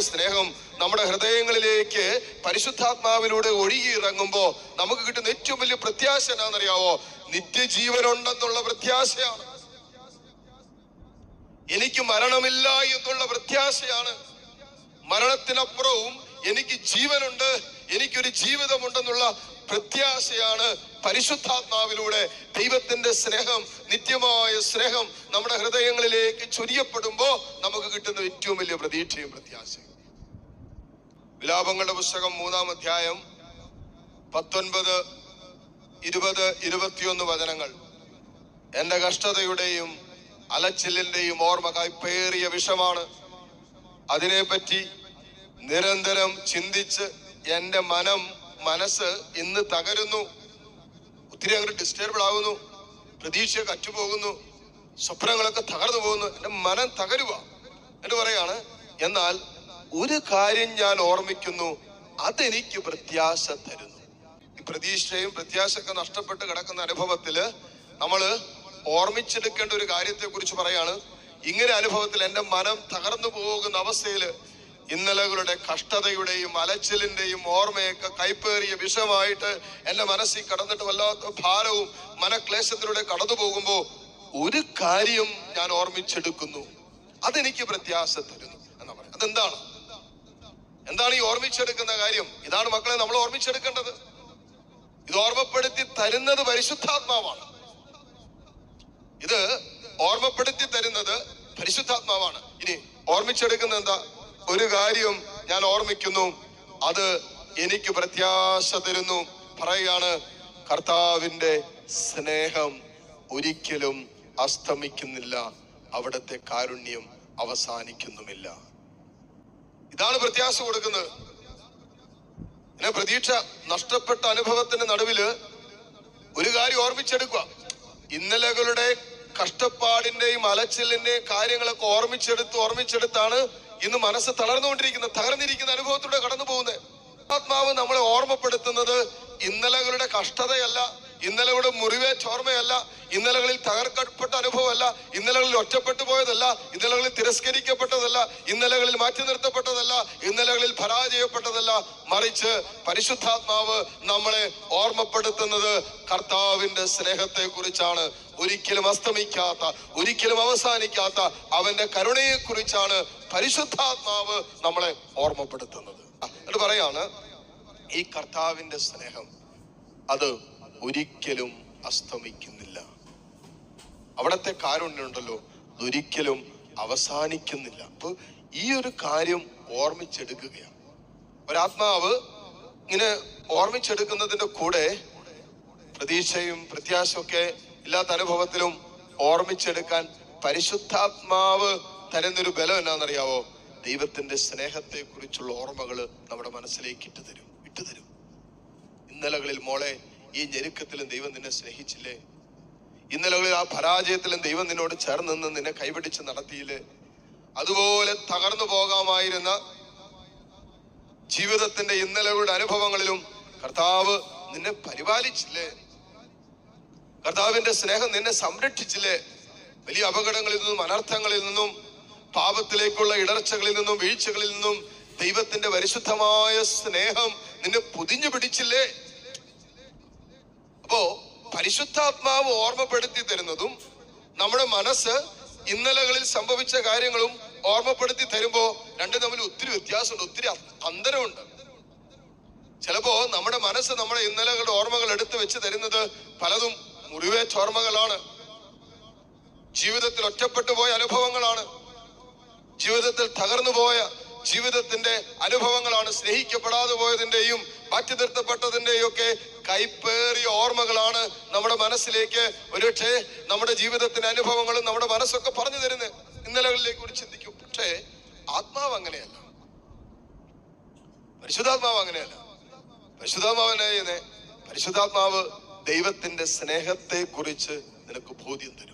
സ്നേഹം നമ്മുടെ ഹൃദയങ്ങളിലേക്ക് പരിശുദ്ധാത്മാവിലൂടെ ഒഴുകി ഇറങ്ങുമ്പോ നമുക്ക് കിട്ടുന്ന ഏറ്റവും വലിയ പ്രത്യാശ എന്നാണെന്നറിയാവോ നിത്യജീവനുണ്ടെന്നുള്ള പ്രത്യാശയാണ്. എനിക്ക് മരണമില്ല എന്നുള്ള പ്രത്യാശയാണ്. മരണത്തിനപ്പുറവും എനിക്ക് ജീവനുണ്ട് എനിക്കൊരു ജീവിതമുണ്ടെന്നുള്ള പ്രത്യാശയാണ് പരിശുദ്ധാത്മാവിലൂടെ ദൈവത്തിന്റെ സ്നേഹം നിത്യമായ സ്നേഹം നമ്മുടെ ഹൃദയങ്ങളിലേക്ക് ചൊരിയപ്പെടുമ്പോ നമുക്ക് കിട്ടുന്ന ഏറ്റവും വലിയ പ്രതീക്ഷയും പ്രത്യാശയും. വിലാപങ്ങളുടെ പുസ്തകം മൂന്നാം അധ്യായം പത്തൊൻപത് ഇരുപത് ഇരുപത്തിയൊന്ന് വചനങ്ങൾ. എന്റെ കഷ്ടതയുടെയും അലച്ചിലിന്റെയും ഓർമ്മ കൈപ്പേറിയ വിഷമാണ്. അതിനെപ്പറ്റി നിരന്തരം ചിന്തിച്ച് എന്റെ മനം മനസ്സ് ഇന്ന് തകരുന്നു. ഒത്തിരി അങ്ങോട്ട് ഡിസ്റ്റർബ് ആകുന്നു പ്രതീക്ഷ കറ്റുപോകുന്നു. സ്വപ്നങ്ങളൊക്കെ തകർന്നു പോകുന്നു. എന്റെ മനം തകരുക എന്ന് പറയാണ്. എന്നാൽ ഒരു കാര്യം ഞാൻ ഓർമ്മിക്കുന്നു. അതെനിക്ക് പ്രത്യാശ തരുന്നു. ഈ പ്രതീക്ഷയും പ്രത്യാശയൊക്കെ നഷ്ടപ്പെട്ട് കിടക്കുന്ന അനുഭവത്തിൽ നമ്മൾ ഓർമ്മിച്ചെടുക്കേണ്ട ഒരു കാര്യത്തെ കുറിച്ച് പറയാണ്. ഇങ്ങനെ അനുഭവത്തിൽ എന്റെ മനം തകർന്നു പോകുന്ന അവസ്ഥയിൽ ഇന്നലകളുടെ കഷ്ടതയുടെയും അലച്ചിലിന്റെയും ഓർമ്മയൊക്കെ കൈപ്പേറിയ വിഷമായിട്ട് എന്റെ മനസ്സിൽ കടന്നിട്ട് വല്ലാത്ത ഭാരവും മനക്ലേശത്തിലൂടെ കടന്നു പോകുമ്പോ ഒരു കാര്യം ഞാൻ ഓർമ്മിച്ചെടുക്കുന്നു. അതെനിക്ക് പ്രത്യാശ തരുന്നു എന്നാ അതെന്താണ്? എന്താണ് ഈ ഓർമ്മിച്ചെടുക്കുന്ന കാര്യം? ഇതാണ് മക്കളെ നമ്മൾ ഓർമ്മിച്ചെടുക്കേണ്ടത്. ഇത് ഓർമ്മപ്പെടുത്തി തരുന്നത് പരിശുദ്ധാത്മാവാണ്. ഇത് ഓർമ്മപ്പെടുത്തി തരുന്നത് പരിശുദ്ധാത്മാവാണ്. ഇനി ഓർമ്മിച്ചെടുക്കുന്ന എന്താ? ഒരു കാര്യം ഞാൻ ഓർമ്മിക്കുന്നു. അത് എനിക്ക് പ്രത്യാശ തരുന്നു. പറയുകയാണ് കർത്താവിന്റെ സ്നേഹം ഒരിക്കലും അസ്തമിക്കുന്നില്ല. അവിടുത്തെ കാരുണ്യം അവസാനിക്കുന്നുമില്ല. ഇതാണ് പ്രത്യാശ കൊടുക്കുന്നത്. പിന്നെ പ്രതീക്ഷ നഷ്ടപ്പെട്ട അനുഭവത്തിന്റെ നടുവിൽ ഒരു കാര്യം ഓർമ്മിച്ചെടുക്കുക. ഇന്നലകളുടെ കഷ്ടപ്പാടിന്റെയും അലച്ചിലിന്റെയും കാര്യങ്ങളൊക്കെ ഓർമ്മിച്ചെടുത്ത് ഓർമ്മിച്ചെടുത്താണ് ഇന്ന് മനസ്സ് തളർന്നുകൊണ്ടിരിക്കുന്ന തകർന്നിരിക്കുന്ന അനുഭവത്തിലൂടെ കടന്നു പോകുന്നത്. ആത്മാവ് നമ്മളെ ഓർമ്മപ്പെടുത്തുന്നത് ഇന്നലകളുടെ കഷ്ടതയല്ല ഇന്നലകളുടെ മുറിവേറ്റ ഓർമ്മയല്ല ഇന്നലകളിൽ തകർക്കപ്പെട്ട അനുഭവമല്ല ഇന്നലകളിൽ ഒറ്റപ്പെട്ടു പോയതല്ല ഇന്നലകളിൽ തിരസ്കരിക്കപ്പെട്ടതല്ല ഇന്നലകളിൽ മാറ്റി നിർത്തപ്പെട്ടതല്ല ഇന്നലകളിൽ പരാജയപ്പെട്ടതല്ല. മറിച്ച് പരിശുദ്ധാത്മാവ് നമ്മളെ ഓർമ്മപ്പെടുത്തുന്നത് കർത്താവിന്റെ സ്നേഹത്തെ കുറിച്ചാണ് ഒരിക്കലും അസ്തമിക്കാത്ത ഒരിക്കലും അവസാനിക്കാത്ത അവന്റെ കരുണയെ കുറിച്ചാണ് പരിശുദ്ധാത്മാവ് നമ്മളെ ഓർമ്മപ്പെടുത്തുന്നത്. എന്നിട്ട് പറയാണ് ഈ കർത്താവിന്റെ സ്നേഹം അത് ഒരിക്കലും അസ്തമിക്കുന്നില്ല. അവിടത്തെ കാരുണ്യമുണ്ടല്ലോ അതൊരിക്കലും അവസാനിക്കുന്നില്ല. അപ്പൊ ഈ ഒരു കാര്യം ഓർമ്മിച്ചെടുക്കുകയാണ്. ഒരാത്മാവ് ഇങ്ങനെ ഓർമ്മിച്ചെടുക്കുന്നതിന്റെ കൂടെ പ്രതീക്ഷയും പ്രത്യാശയൊക്കെ ഇല്ലാത്ത അനുഭവത്തിലും ഓർമ്മിച്ചെടുക്കാൻ പരിശുദ്ധാത്മാവ് തരുന്നൊരു ബലം എന്നാണെന്നറിയാവോ? ദൈവത്തിന്റെ സ്നേഹത്തെ കുറിച്ചുള്ള ഓർമ്മകൾ നമ്മുടെ മനസ്സിലേക്ക് ഇട്ടുതരും ഇട്ടുതരും ഇന്നലകളിൽ മോളെ ഈ ഞെരുക്കത്തിലും ദൈവം നിന്നെ സ്നേഹിച്ചില്ലേ? ഇന്നലകളിൽ ആ പരാജയത്തിലും ദൈവം നിന്നോട് ചേർന്ന് നിന്ന് നിന്നെ കൈപിടിച്ച് നടത്തിയില്ലേ? അതുപോലെ തകർന്നു പോകാമായിരുന്ന ജീവിതത്തിന്റെ ഇന്നലകളുടെ അനുഭവങ്ങളിലും കർത്താവ് നിന്നെ പരിപാലിച്ചില്ലേ? കർത്താവിന്റെ സ്നേഹം നിന്നെ സംരക്ഷിച്ചില്ലേ? വലിയ അപകടങ്ങളിൽ നിന്നും അനർത്ഥങ്ങളിൽ നിന്നും പാപത്തിലേക്കുള്ള ഇടർച്ചകളിൽ നിന്നും വീഴ്ചകളിൽ നിന്നും ദൈവത്തിന്റെ പരിശുദ്ധമായ സ്നേഹം നിന്നെ പൊതിഞ്ഞു പിടിച്ചില്ലേ? അപ്പോ പരിശുദ്ധാത്മാവ് ഓർമ്മപ്പെടുത്തി തരുന്നതും നമ്മുടെ മനസ്സ് ഇന്നലകളിൽ സംഭവിച്ച കാര്യങ്ങളും ഓർമ്മപ്പെടുത്തി തരുമ്പോ രണ്ടും തമ്മിൽ ഒത്തിരി വ്യത്യാസമുണ്ട് ഒത്തിരി അന്തരമുണ്ട്. ചിലപ്പോ നമ്മുടെ മനസ്സ് നമ്മുടെ ഇന്നലകളുടെ ഓർമ്മകൾ എടുത്തു വെച്ച് തരുന്നത് പലതും മുറിവേറ്റ ഓർമ്മകളാണ്. ജീവിതത്തിൽ ഒറ്റപ്പെട്ടു പോയ അനുഭവങ്ങളാണ്. ജീവിതത്തിൽ തകർന്നു പോയ ജീവിതത്തിന്റെ അനുഭവങ്ങളാണ് സ്നേഹിക്കപ്പെടാതെ പോയതിന്റെയും മാറ്റി നിർത്തപ്പെട്ടതിന്റെയും ഒക്കെ കൈപ്പേറിയ ഓർമ്മകളാണ് നമ്മുടെ മനസ്സിലേക്ക് ഒരുപക്ഷെ നമ്മുടെ ജീവിതത്തിന്റെ അനുഭവങ്ങളും നമ്മുടെ മനസ്സൊക്കെ പറഞ്ഞു തരുന്നത് ഇന്നലകളിലേക്ക് കൂടി ചിന്തിക്കും. പക്ഷേ ആത്മാവ് അങ്ങനെയല്ല. പരിശുദ്ധാത്മാവ് അങ്ങനെയല്ല. പരിശുദ്ധാത്മാവ് പരിശുദ്ധാത്മാവ് ദൈവത്തിന്റെ സ്നേഹത്തെ കുറിച്ച് നിനക്ക് ബോധ്യം തരും.